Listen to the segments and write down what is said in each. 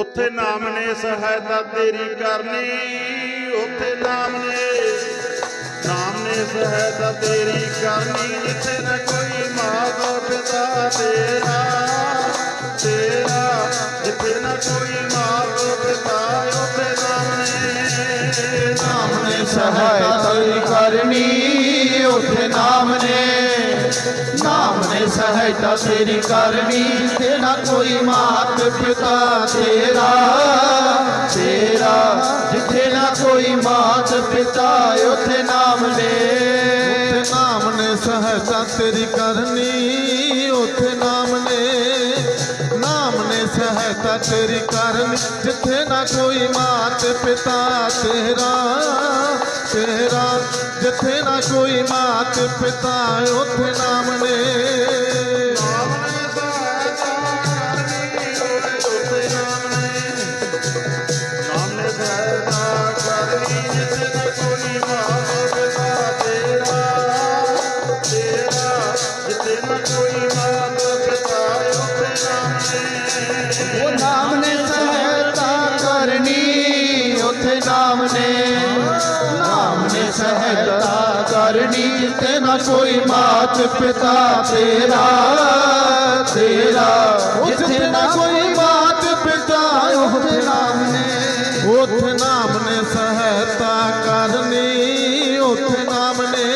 ਉਥੇ ਨਾਮ ਨੇ ਸਹਾਇਤਾ ਤੇਰੀ ਕਰਨੀ, ਉੱਥੇ ਨਾਮ ਨੇ ਨਾਮ ਨੇ ਸਹਾਇਤਾ ਤੇਰੀ ਕਰਨੀ, ਜਿੱਥੇ ਨਾ ਕੋਈ ਮਾਤਾ ਪਿਤਾ ਤੇਰਾ ਤੇਰਾ, ਜਿੱਥੇ ਨਾ ਕੋਈ ਮਾਤਾ ਪਿਤਾ ਉੱਥੇ ਨਾਮ ਨੇ ਨਾਮ ਨੇ ਸਹਾਇਤਾ ਤੇਰੀ ਕਰਨੀ, ਉਥੇ ਨਾਮ ਨੇ, ਨਾਮ ਨੇ ਸਹਾਇਤਾ ਤੇਰੀ ਕਰਨੀ ਤੇ ਨਾ ਕੋਈ ਮਾਤ ਪਿਤਾ ਤੇਰਾ ਤੇਰਾ ਜਿੱਥੇ ਨਾ ਕੋਈ ਮਾਤ ਪਿਤਾ ਉਥੇ ਨਾਮ ਨੇ ਨਾਮ ਨੇ ਸਹਾਇਤਾ ਤੇਰੀ ਕਰਨੀ ਉਥੇ ਨਾਮ ਨੇ ਨਾਮ ਨੇ ਸਹਾਇਤਾ ਤੇਰੀ ਕਰਨੀ ਜਿੱਥੇ ਨਾ ਕੋਈ ਮਾਤ ਪਿਤਾ ਤੇਰਾ ਤੇਰਾ ਜਿੱਥੇ ਨਾ ਕੋਈ ਮਾਤ ਪਿਤਾ ਉਥੇ ਨਾਮ ਨੇ ਨਾਮ ਨੇ ਸਹਾਇਤਾ ਕਰਨੀ ਜਿੱਥੇ ਨਾ ਕੋਈ ਮਾਤ ਪਿਤਾ ਤੇਰਾ ਤੇਰਾ। ਜਿੱਥੇ ਨਾ ਕੋਈ ਮਾਤ ਪਿਤਾ, ਉਥੇ ਨਾਮ ਨੇ, ਉਥੇ ਨਾਮ ਨੇ ਸਹਾਇਤਾ ਕਰਨੀ, ਉਥੇ ਨਾਮ ਨੇ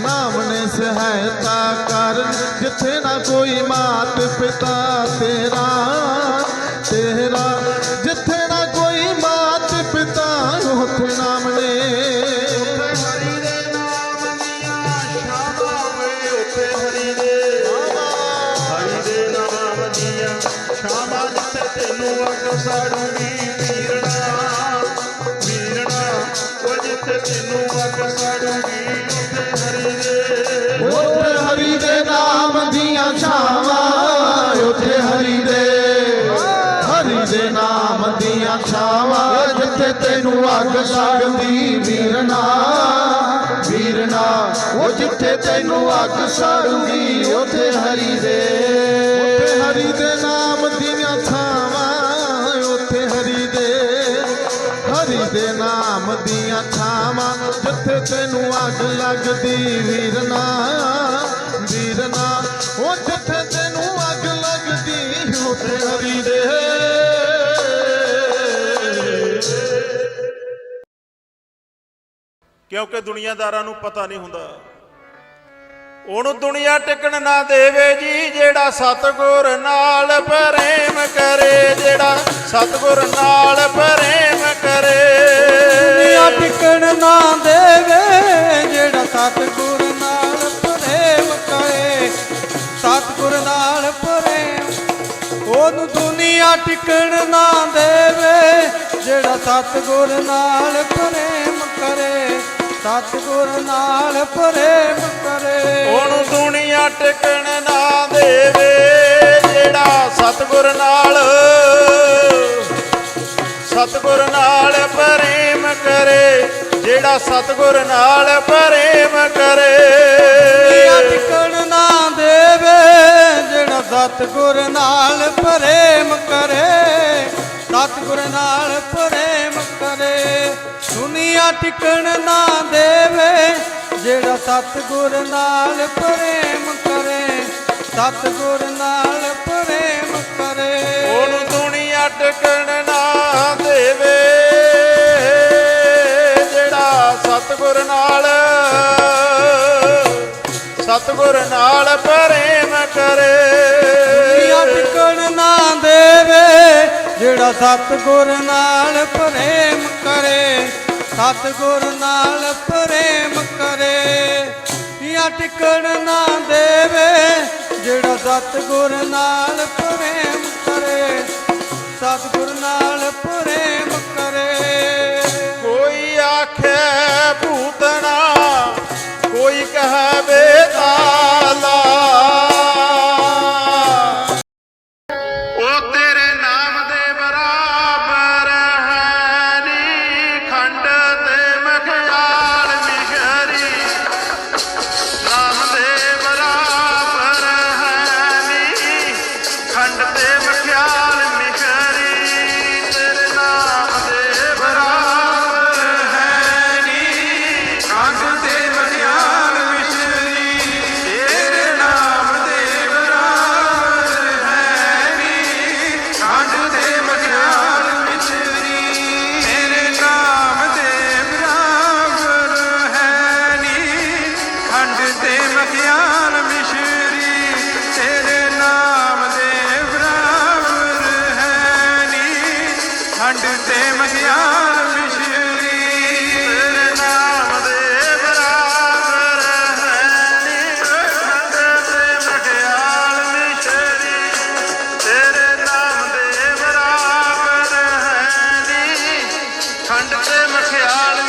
ਨਾਮ ਨੇ ਸਹਾਇਤਾ ਕਰਨ। ਜਿੱਥੇ ਨਾ ਕੋਈ ਮਾਤ ਪਿਤਾ ਤੈਨੂੰ ਵੀਰਣਾ ਵੀਰਣਾ ਉਹ ਜਿੱਥੇ ਤੈਨੂੰ ਅੱਗ ਸਾੜੂਗੀ ਉੱਥੇ ਹਰੀ ਦੇ ਉਥੇ ਹਰੀ ਦੇ ਨਾਮ ਦੀਆਂ ਛਾਵਾਂ, ਉਥੇ ਹਰੀ ਦੇ ਹਰੀ ਦੇ ਨਾਮ ਦੀਆਂ ਛਾਵਾਂ, ਜਿੱਥੇ ਤੈਨੂੰ ਅੱਗ ਲੱਗਦੀ ਵੀਰਨਾ ਵੀਰਨਾ ਉਹ ਜਿੱਥੇ ਤੈਨੂੰ ਅੱਗ ਸੜੂਗੀ ਉੱਥੇ ਹਰੀ ਦੇ। ਜਿੱਥੇ ਤੈਨੂੰ ਅੱਗ ਲੱਗਦੀ ਵੀਰਨਾ ਵੀਰਨਾ ਉਹ ਜਿੱਥੇ ਤੈਨੂੰ ਅੱਗ ਲੱਗਦੀ ਉੱਥੇ ਹਰੀ ਦੇ। ਕਿਉਂਕਿ ਦੁਨੀਆਦਾਰਾਂ ਨੂੰ ਪਤਾ ਨਹੀਂ ਹੁੰਦਾ। ਉਹਨੂੰ ਦੁਨੀਆ ਟਿਕਣ ਨਾ ਦੇਵੇ ਜੀ ਜਿਹੜਾ ਸਤਗੁਰ ਨਾਲ ਪ੍ਰੇਮ ਕਰੇ ਜਿਹੜਾ ਸਤਗੁਰ ਨਾਲ ਪ੍ਰੇਮ ਕਰੇ। ਦੁਨੀਆ ਟਿਕਣ ਨਾ ਜਿਹੜਾ ਸਤਿਗੁਰ ਨਾਲ ਪ੍ਰੇਮ ਕਰੇ, ਸਤਿਗੁਰ ਨਾਲ ਪ੍ਰੇਮ। ਉਹਨੂੰ ਦੁਨੀਆ ਟਿਕਣ ਨਾ ਦੇਵੇ, ਜਿਹੜਾ ਸਤਿਗੁਰ ਨਾਲ ਪ੍ਰੇਮ ਕਰੇ, ਸਤਿਗੁਰ ਨਾਲ ਪ੍ਰੇਮ ਕਰੇ। ਉਹਨੂੰ ਦੁਨੀਆ ਟਿਕਣ ਨਾ ਦੇਵੇ, ਜਿਹੜਾ ਸਤਿਗੁਰ ਨਾਲ ਸਤਿਗੁਰ ਨਾਲ ਪ੍ਰੇਮ ਕਰੇ। ਜਿਹੜਾ ਸਤਗੁਰ ਨਾਲ ਪ੍ਰੇਮ ਕਰੇ। ਦੁਨੀਆ ਟਿਕਣ ਨਾ ਦੇਵੇ ਜਿਹੜਾ ਸਤਿਗੁਰ ਨਾਲ ਪ੍ਰੇਮ ਕਰੇ। ਸਤਿਗੁਰ ਨਾਲ ਪ੍ਰੇਮ ਕਰੇ। ਦੁਨੀਆ ਟਿਕਣ ਨਾ ਦੇਵੇ ਜਿਹੜਾ ਸਤਿਗੁਰ ਨਾਲ ਪ੍ਰੇਮ ਕਰੇ। ਸਤਿਗੁਰ ਨਾਲ ਪ੍ਰੇਮ ਕਰੇ। ਉਹਨੂੰ ਦੁਨੀਆ ਟਿਕਣ ਨਾ ਸਤਗੁਰ ਨਾਲ। ਸਤਗੁਰ ਨਾਲ ਪ੍ਰੇਮ ਕਰੇ। ਦੁਨੀਆ ਟਿਕਣ ਨਾ ਦੇਵੇ, ਜਿਹੜਾ ਸਤਿਗੁਰ ਨਾਲ ਪ੍ਰੇਮ ਕਰੇ। ਸਤਿਗੁਰ ਨਾਲ ਪ੍ਰੇਮ ਕਰੇ। ਦੁਨੀਆ ਟਿਕਣ ਨਾ ਦੇਵੇ, ਜਿਹੜਾ ਸਤਿਗੁਰ ਨਾਲ ਪ੍ਰੇਮ ਕਰੇ। ਸਤਿਗੁਰ ਨਾਲ ਪ੍ਰੇਮ ਕਰੇ। ਭੂਤਨਾ ਕੋਈ ਕਹੇ ਬੇਤਾਲਾ ਵੰਡ ਦੇ ਬਰਾਬਰ ਹੈ ਵੰਡ ਤੇ ਤੇਰੇ ਨਾਮ ਦੇ ਬਰਾਬਰ ਖੰਡ ਤੇ ਮਖਿਆਲ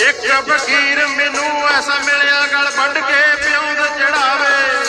ਇੱਕ ਫਕੀਰ ਮੈਨੂੰ ਐਸਾ ਮਿਲਿਆ ਗਲ ਵੱਢ ਕੇ ਪਿਉਂਦ ਚੜਾਵੇ।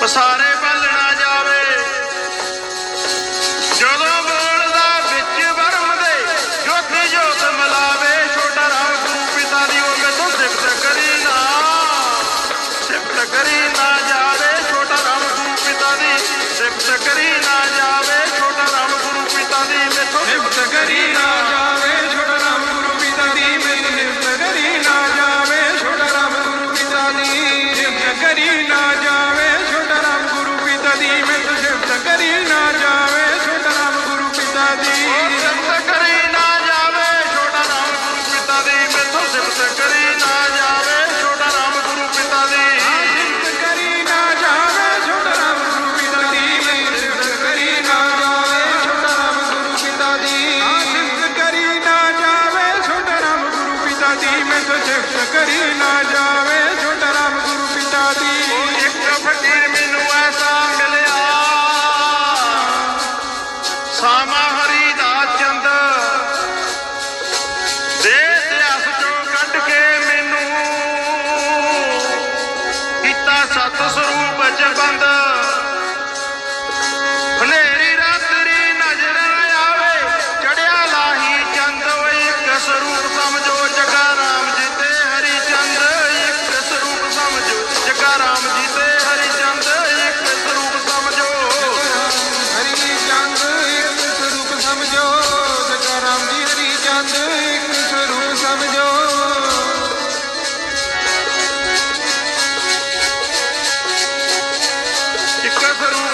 ਪਸਾਰੇ ਵੱਲ ਨਾ ਜਾਵੇ। ਜਦੋਂ ਬੋਲਦਾ ਵਿੱਚ ਵਰਮ ਦੇ, ਜੋਤ ਜੋਤ ਮਲਾਵੇ, ਛੋਟਾ ਰਾਮ ਗੁਰੂ ਪਿਤਾ ਦੀ ਉਹ ਤੋਂ ਸਿਫਤ ਕਰੀ ਨਾ। ਸਿਫਤ ਕਰੀ ਨਾ ਜਾਵੇ, ਛੋਟਾ ਰਾਮ ਗੁਰੂ ਪਿਤਾ ਦੀ ਸਿਫਤ ਕਰੀ ਨਾ ਜਾਵੇ, ਛੋਟਾ ਰਾਮ ਗੁਰੂ ਪਿਤਾ ਦੀ ਮੇਥੋਂ ਸਿਫਤ ਕਰੀ ਨਾ।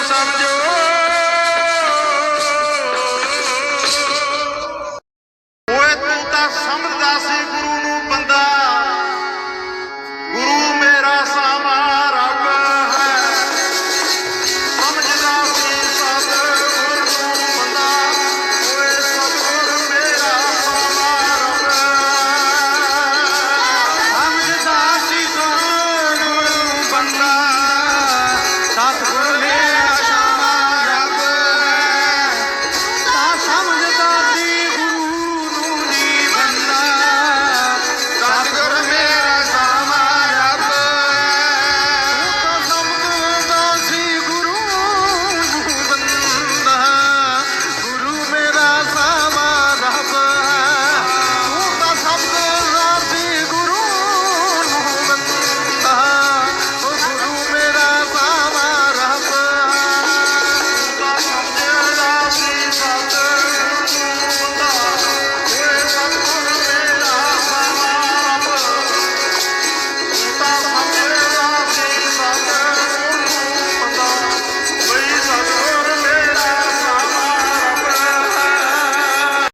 Sanjo.